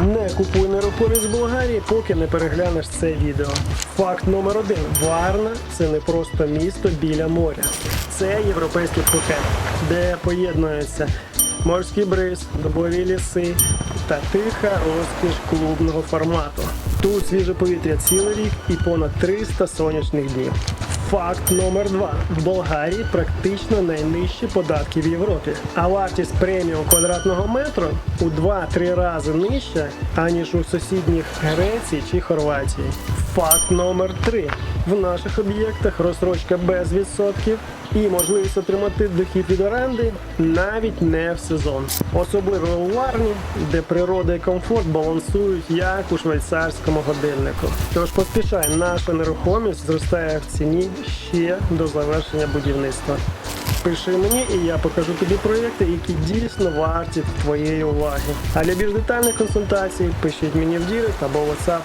Не купуй нерухомість в Болгарії, поки не переглянеш це відео. Факт номер один: Варна це не просто місто біля моря. Це європейський Пхукет, де поєднуються морський бриз, добові ліси та тиха розкіш клубного формату. Тут свіже повітря цілий рік і понад 300 сонячних днів. Факт номер два: в Болгарії практично найнижчі податки в Європі, а вартість преміум квадратного метру у 2-3 рази нижча, аніж у сусідніх Греції чи Хорватії. Факт номер три: в наших об'єктах розсрочка без відсотків і можливість отримати дохід від оренди навіть не в сезон. Особливо у Варні, де природа і комфорт балансують як у швейцарському годиннику. Тож поспішай, наша нерухомість зростає в ціні ще до завершення будівництва. Пиши мені, і я покажу тобі проєкти, які дійсно варті твоєї уваги. А для більш детальних консультацій пишіть мені в Дірект або WhatsApp.